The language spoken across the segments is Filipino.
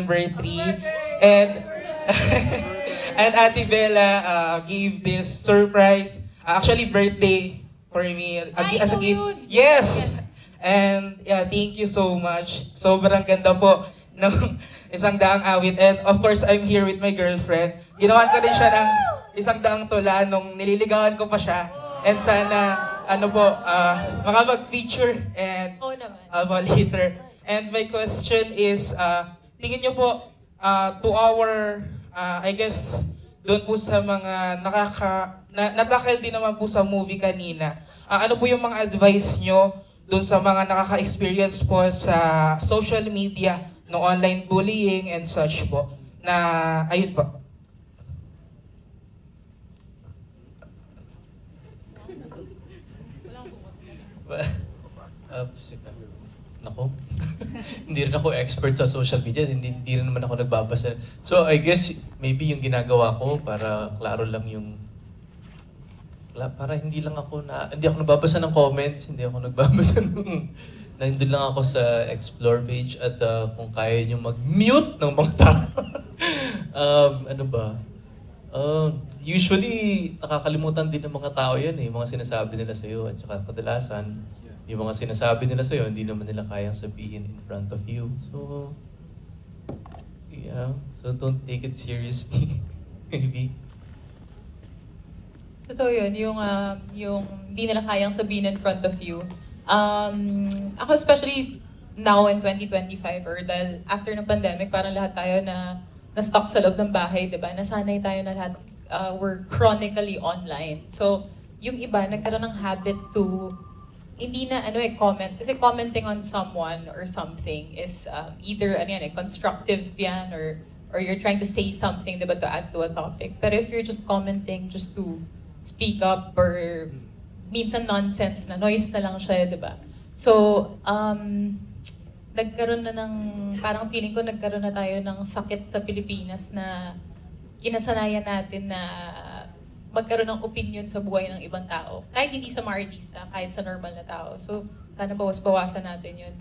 November 3. And, and Ate Bella uh, gave this surprise, uh, actually birthday for me. uh, Ay, as a gift. yun. Yes! And yeah, thank you so much. Sobrang ganda po ng isang daang awit. And of course, I'm here with my girlfriend. Ginawan ko rin siya ng isang daang tula nung nililigawan ko pa siya. And sana, ano po, uh, makapag-feature and Oo naman. about later. And my question is, uh, tingin nyo po, uh, to our, uh, I guess, doon po sa mga nakaka, na, natakil din naman po sa movie kanina. Uh, ano po yung mga advice nyo doon sa mga nakaka-experience po sa social media no online bullying and such po? Na, ayun po. Uh, nako. hindi rin ako expert sa social media, hindi, hindi rin naman ako nagbabasa. So I guess maybe yung ginagawa ko para klaro lang yung para hindi lang ako na hindi ako nagbabasa ng comments, hindi ako nagbabasa ng nandun lang ako sa explore page at uh, kung kaya niyo mag-mute ng mga tao. um, ano ba? Um, usually, nakakalimutan din ng mga tao yan eh, mga sinasabi nila sa'yo. At saka kadalasan, yung mga sinasabi nila sa'yo, hindi naman nila kayang sabihin in front of you. So, yeah. So, don't take it seriously. Maybe. Totoo yun, yung, um, yung hindi nila kayang sabihin in front of you. Um, ako especially now in 2025 or dahil after ng pandemic, parang lahat tayo na na-stuck sa loob ng bahay, di ba? Nasanay tayo na lahat, uh, we're chronically online. So, yung iba, nagkaroon ng habit to hindi na ano eh comment kasi commenting on someone or something is um, either ano yan eh constructive yan or or you're trying to say something diba to add to a topic. Pero if you're just commenting just to speak up or minsan nonsense na noise na lang siya diba so um nagkaroon na ng parang feeling ko nagkaroon na tayo ng sakit sa Pilipinas na kinasanayan natin na magkaroon ng opinion sa buhay ng ibang tao. Kahit hindi sa mga artista, kahit sa normal na tao. So, sana bawas-bawasan natin yun.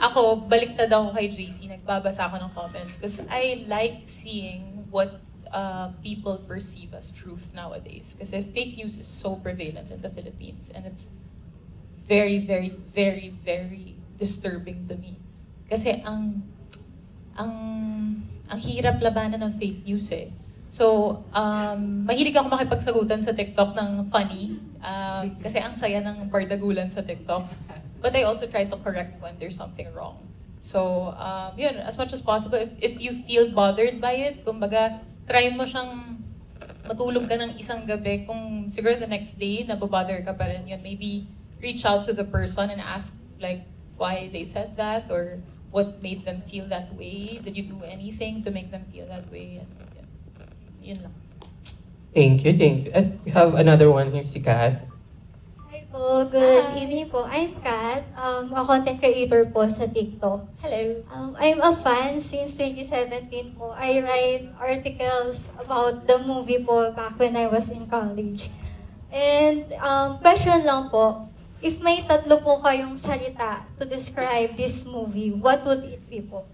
Ako, baliktad ako kay JC, nagbabasa ako ng comments because I like seeing what uh, people perceive as truth nowadays. Kasi fake news is so prevalent in the Philippines and it's very, very, very, very disturbing to me. Kasi ang ang ang hirap labanan ng fake news eh. So, um, mahilig ako makipagsagutan sa TikTok ng funny. um, kasi ang saya ng bardagulan sa TikTok. But I also try to correct when there's something wrong. So, um, yun, as much as possible, if, if you feel bothered by it, kumbaga, try mo siyang matulog ka ng isang gabi. Kung siguro the next day, nababother ka pa rin yun, maybe reach out to the person and ask like why they said that or what made them feel that way. Did you do anything to make them feel that way? And, yun. Lang. Thank you, thank you. And we have another one here, si Kat. Hi po, good Hi. evening po. I'm Kat, um, a content creator po sa TikTok. Hello. Um, I'm a fan since 2017 po. I write articles about the movie po back when I was in college. And um, question lang po, if may tatlo po kayong salita to describe this movie, what would it be po?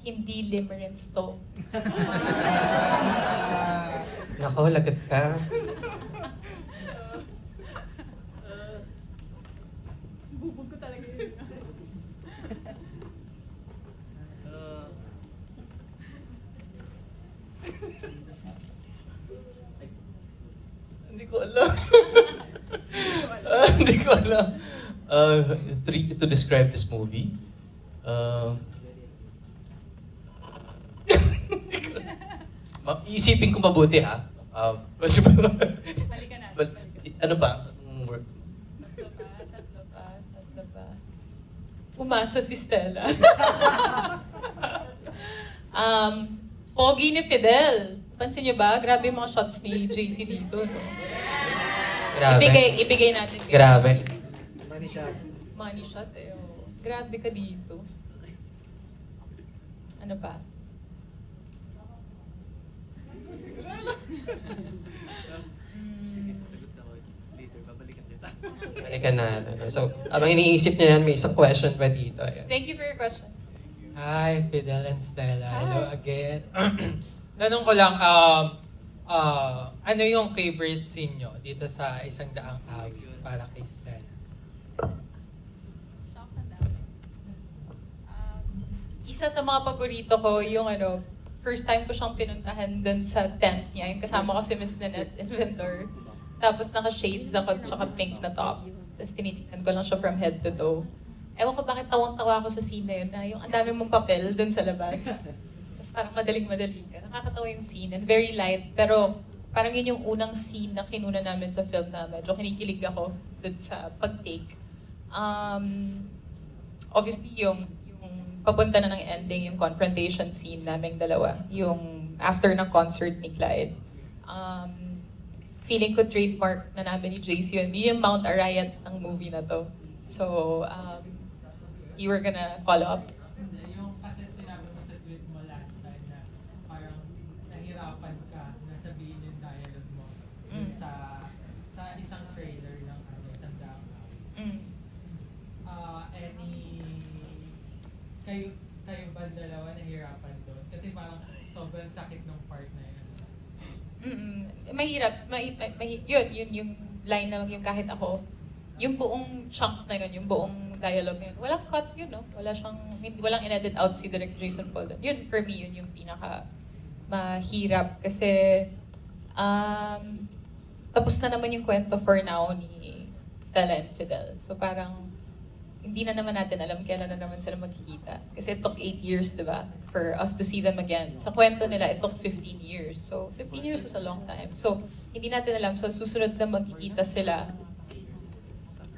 Hindi limerence to. Nako, lagat ka. Hindi ko alam. Hindi ko alam. Uh, three, to describe this movie. Uh, hindi ko alam. Ma- Iisipin ko mabuti ha. Um, But, ano ba? Anong word? Tatlo pa, tatlo pa, tatlo pa. Umasa si Stella. um, pogi ni Fidel. Pansin niyo ba? Grabe yung mga shots ni JC dito, no? Grabe. Ibigay, ibigay natin. kay Grabe. JC. Money shot, eh. oh. Grabe ka dito. Ano pa? Mm, Halika na. ano, So, abang iniisip niya yan, may isang question pa dito. Ayan. Thank you for your question. Hi, Fidel and Stella. Hello again. Tanong ko lang, um, uh, ano yung favorite scene nyo dito sa isang daang awit para kay Stella? Isa sa mga paborito ko, yung ano, first time ko siyang pinuntahan dun sa tent niya. Yung kasama ko si Miss Nanette Inventor. Tapos naka-shades ako, tsaka pink na top. Tapos tinitingnan ko lang siya from head to toe. Ewan ko bakit tawang-tawa ako sa scene na yun, na yung ang dami mong papel dun sa labas. Tapos parang madaling-madali ka. Nakakatawa yung scene and very light. Pero parang yun yung unang scene na kinuna namin sa film na medyo kinikilig ako dun sa pag-take. Um, obviously yung yung papunta na ng ending yung confrontation scene naming dalawa yung after ng concert ni Clyde. Um, feeling ko trademark na namin ni JC yun. Yun yung Mount Arayat ng movie na to. So um, you were gonna follow up Yung kasi sinabi mo sa tweet mo last time na parang nahirapan ka na sabihin yung dialogue mo Mm. sa sa isang trailer ng ano, isang daang awit. mm. Ah, any kayo ba dalawa nahirapan doon? Kasi parang sobrang sakit ng part na yun. Mm-mm. mahirap may, may, may- yun yun yung line na yung kahit ako yung buong chunk na yun, yung buong dialogue yun, walang cut yun, no? Wala siyang, hindi, walang in-edit out si Direct Jason Paul. doon. Yun, for me, yun yung pinaka mahirap. Kasi, um, tapos na naman yung kwento for now ni Stella and Fidel. So parang, hindi na naman natin alam kailan na naman sila magkikita. Kasi it took 8 years, di ba? For us to see them again. Sa kwento nila, it took 15 years. So, 15 years is a long time. So, hindi natin alam. So, susunod na magkikita sila.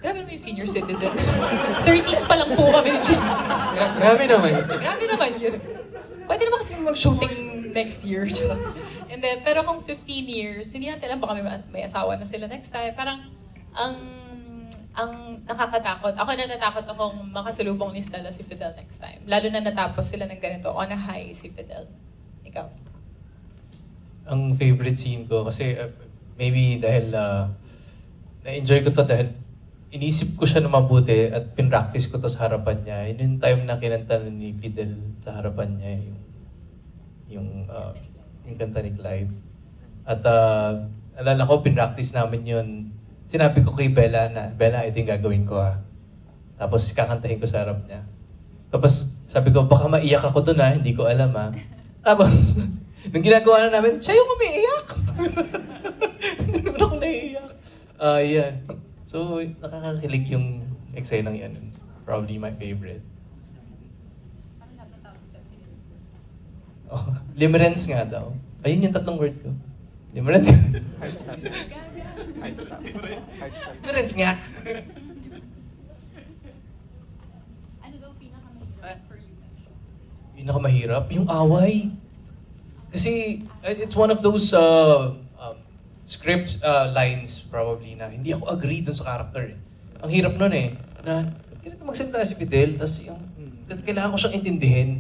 Grabe naman yung senior citizen. 30s pa lang po kami ni JC. Gra- grabe naman. Grabe naman yun. Pwede naman kasi mag-shooting next year. And then, pero kung 15 years, hindi natin alam baka may, may asawa na sila next time. Parang, ang ang nakakatakot. Ako natatakot akong makasalubong ni Stella si Fidel next time. Lalo na natapos sila ng ganito, on a high si Fidel. Ikaw. ang favorite scene ko kasi uh, maybe dahil uh, na-enjoy ko to dahil inisip ko siya na mabuti at pinractice ko to sa harapan niya. Yun yung time na kinanta ni Fidel sa harapan niya yung yung, uh, yung kanta ni Clyde. At uh, alala ko, pinractice namin yun. Sinabi ko kay Bella na, Bella, ito yung gagawin ko ah. Tapos kakantahin ko sa harap niya. Tapos sabi ko, baka maiyak ako dun ah, hindi ko alam ah. Tapos, nung ginagawa na namin, siya yung umiiyak. Hindi ako naiiyak. Ah, yan. So, nakakakilig yung eksenang yan. Probably my favorite. Oh, limerence nga daw. Ayun yung tatlong word ko. Limerence. limerence nga. Ano daw pinakamahirap for you? Pinakamahirap, yung away. Kasi uh, it's one of those uh, um, script uh, lines probably na hindi ako agree dun sa character. Eh. Ang hirap nun eh, na ganito magsalita si Fidel, tapos yung, mm, kailangan ko siyang intindihin.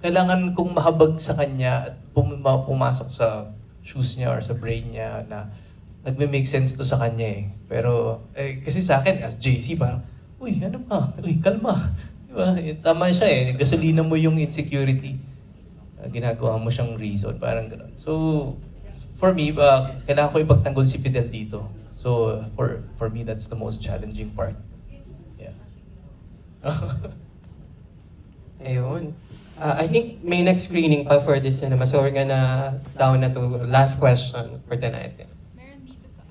Kailangan kong mahabag sa kanya at pum- ma- pumasok sa shoes niya or sa brain niya na nagme-make sense to sa kanya eh. Pero eh, kasi sa akin as JC parang, uy ano ba? Uy kalma. Diba? Eh, Tama siya eh. Gasolina mo yung insecurity. Uh, ginagawa mo siyang reason. Parang gano'n. So, for me, uh, kailangan ko ipagtanggol si Fidel dito. So, for for me, that's the most challenging part. Yeah. Ayun. Uh, I think may next screening pa for this cinema. So we're gonna down na to last question for tonight. Meron dito sa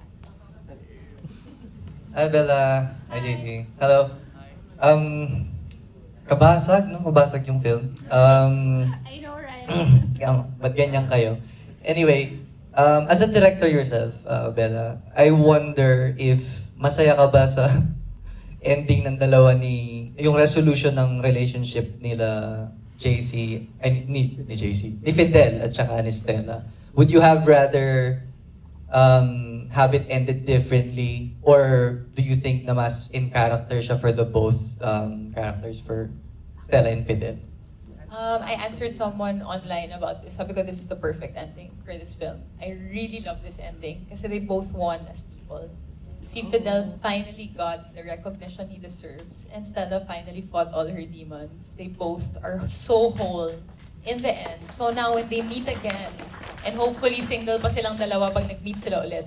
Hi Bella. Hi JC. Hello. Um, kabasag, no? Kabasag yung film. Um, I know, right? ba't ganyan kayo? Anyway, um, as a director yourself, uh, Bella, I wonder if masaya ka ba sa ending ng dalawa ni, yung resolution ng relationship nila JC, ay, ni, ni JC, ni Fidel at saka ni Stella. Would you have rather um, have it ended differently or do you think na mas in character siya for the both um, characters for Stella and Fidel? Um, I answered someone online about this. Sabi ko, this is the perfect ending for this film. I really love this ending kasi they both won as people. si Fidel finally got the recognition he deserves and Stella finally fought all her demons. They both are so whole in the end. So now when they meet again, and hopefully single pa silang dalawa pag nag-meet sila ulit,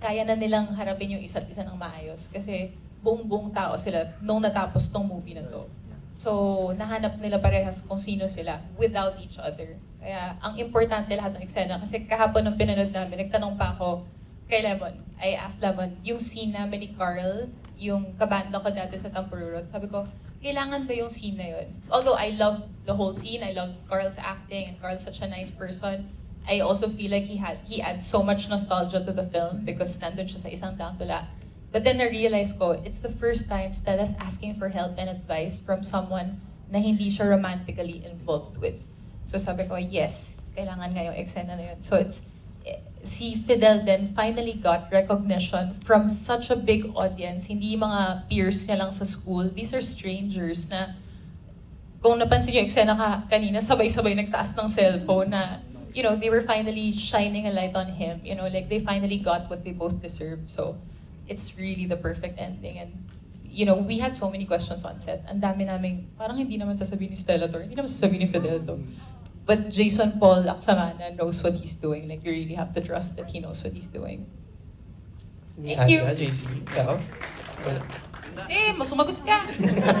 kaya na nilang harapin yung isa't isa ng maayos. Kasi buong-buong tao sila nung natapos tong movie na to. So, nahanap nila parehas kung sino sila without each other. Kaya, ang importante lahat ng eksena. Kasi kahapon nung pinanood namin, nagtanong pa ako kay Lemon. I asked Lemon, yung scene namin ni Carl, yung kabanda ko dati sa Tampururot, sabi ko, kailangan ba yung scene na yun? Although I love the whole scene, I love Carl's acting, and Carl's such a nice person, I also feel like he had he adds so much nostalgia to the film because nandun siya sa isang tangtula. But then na-realize ko, it's the first time Stella's asking for help and advice from someone na hindi siya romantically involved with. So sabi ko, yes, kailangan nga yung eksena na yun. So it's, si Fidel then finally got recognition from such a big audience. Hindi mga peers niya lang sa school. These are strangers na kung napansin yung eksena ka kanina, sabay-sabay nagtaas ng cellphone na, you know, they were finally shining a light on him. You know, like they finally got what they both deserved. So, it's really the perfect ending. And, you know, we had so many questions on set. Ang dami namin, parang hindi naman sasabihin ni Stella to, hindi naman sasabihin ni Fidel to. But Jason Paul Laksamana knows what he's doing. Like, you really have to trust that he knows what he's doing. Thank you. JC. Ikaw? Eh, masumagot ka!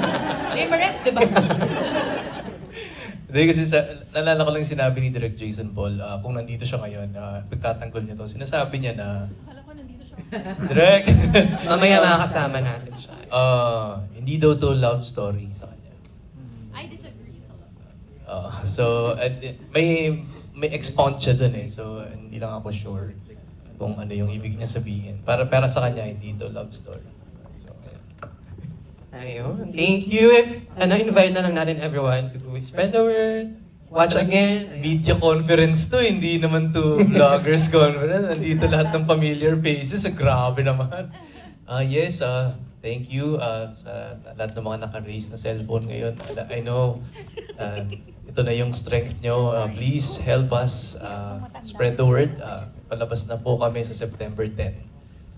Marets, di ba? Hindi kasi sa, nalala ko lang yung sinabi ni Direk Jason Paul, ah, kung nandito siya ngayon, uh, pagtatanggol niya to, sinasabi niya na, Direk! Mamaya makakasama natin siya. Ah, hindi daw to love story sa kanya. I disagree. Ah, so, at, may may expound siya dun eh. So, hindi lang ako sure kung ano yung ibig niya sabihin. Para para sa kanya, hindi to love story. Ayun. Thank you. If, ano, invite na lang natin everyone to spread the word. Watch again. Video conference to, hindi naman to vloggers conference. Nandito lahat ng familiar faces. Ah, Grabe naman. Ah yes, ah thank you ah, sa lahat ng mga naka-raise na cellphone ngayon. I know, ah, ito na yung strength nyo. Ah, please help us ah, spread the word. Ah, palabas na po kami sa September 10.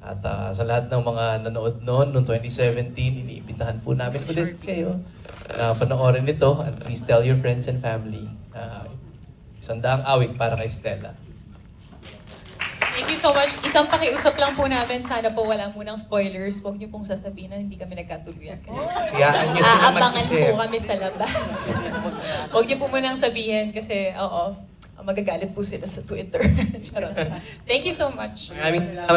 At ah, sa lahat ng mga nanood noon, noong 2017, iniimbitahan po namin ulit kayo na panoorin ito. And please tell your friends and family. Uh, isang daang awit para kay Stella. Thank you so much. Isang pakiusap lang po namin. Sana po wala munang spoilers. Huwag niyo pong sasabihin na hindi kami nagkatuluyan. Kasi sila aabangan po kami sa labas. Huwag niyo po munang sabihin kasi, oo, magagalit po sila sa Twitter. Charot. Thank you so much. Maraming salamat.